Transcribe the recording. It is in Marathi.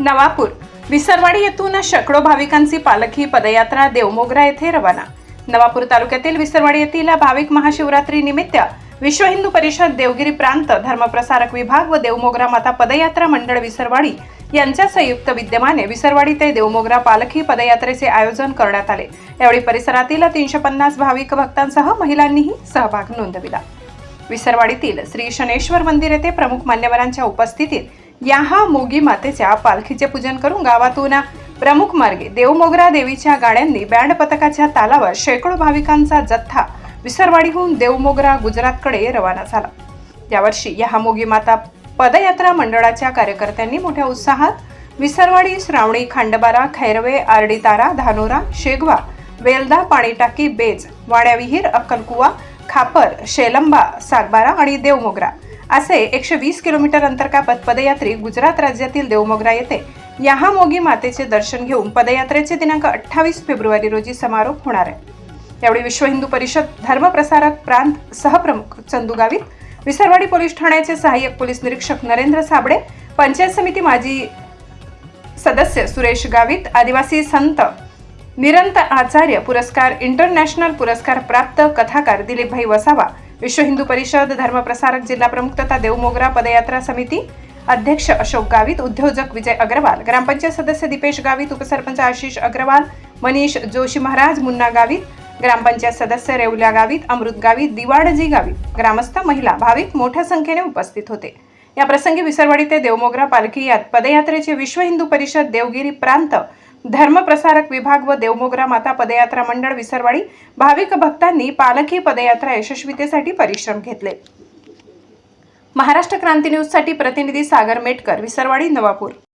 नवापूर. विसरवाडी येथून शेकडो भाविकांची पालखी पदयात्रा देवमोगरा येथे रवाना. नवापूर तालुक्यातील विसरवाडी येथील भाविक महाशिवरात्री निमित्त विश्व हिंदू परिषद देवगिरी प्रांत धर्मप्रसारक विभाग व देवमोगरा माता पदयात्रा मंडळ विसरवाडी यांच्या संयुक्त विद्यमाने विसरवाडी ते देवमोगरा पालखी पदयात्रेचे आयोजन करण्यात आले. यावेळी परिसरातील तीनशे पन्नास भाविक भक्तांसह महिलांनीही सहभाग नोंदविला. विसरवाडीतील श्री शनेश्वर मंदिर येथे प्रमुख मान्यवरांच्या उपस्थितीत याहा मोगी मातेच्या पालखीचे पूजन करून गावातून प्रमुख मार्गे देवमोगरा देवीच्या गाड्यांनी बँड पथकाच्या तालावर शेकडो भाविकांचा जथ्था विसरवाडीहून देवमोगरा गुजरातकडे रवाना झाला. यावर्षी या मोगी माता पदयात्रा मंडळाच्या कार्यकर्त्यांनी मोठ्या उत्साहात विसरवाडी श्रावणी खांडबारा खैरवे आरडीतारा धानोरा शेगवा वेलदा पाणीटाकी बेज वाड्याविहीर अक्कलकुवा खापर शेलंबा सागबारा आणि देवमोगरा असे एकशे वीस किलोमीटर अंतर कापत पदयात्री गुजरात राज्यातील देवमोगरा येथे यहामोगी मातेचे दर्शन घेऊन पदयात्रेचे दिनांक अठ्ठावीस फेब्रुवारी रोजी समारोप होणार आहे. यावेळी विश्व हिंदू परिषद धर्मप्रसारक प्रांत सहप्रमुख चंदू गावित विसरवाडी पोलीस ठाण्याचे सहाय्यक पोलीस निरीक्षक नरेंद्र साबळे पंचायत समिती माजी सदस्य सुरेश गावित आदिवासी संत निरंत आचार्य पुरस्कार इंटरनॅशनल पुरस्कार प्राप्त कथाकार दिलीपभाई वसावा विश्व हिंदू परिषद धर्मप्रसारक जिल्हा प्रमुख तथा देवमोगरा पदयात्रा समिती अध्यक्ष अशोक गावित उद्योजक विजय अग्रवाल ग्रामपंचायत सदस्य दीपेश गावित उपसरपंच आशिष अग्रवाल मनीष जोशी महाराज मुन्ना गावित ग्रामपंचायत सदस्य रेवल्या गावित अमृत गावित दिवाडजी गावित ग्रामस्थ महिला भाविक मोठ्या संख्येने उपस्थित होते. या प्रसंगी विसरवाडी ते देवमोगरा पालखी यात पदयात्रेचे विश्व हिंदू परिषद देवगिरी प्रांत धर्मप्रसारक विभाग व देवमोगरा माता पदयात्रा मंडळ विसरवाडी भाविक भक्तांनी पालखी पदयात्रा यशस्वीतेसाठी परिश्रम घेतले. महाराष्ट्र क्रांती न्यूजसाठी प्रतिनिधी सागर मेटकर विसरवाडी नवापूर.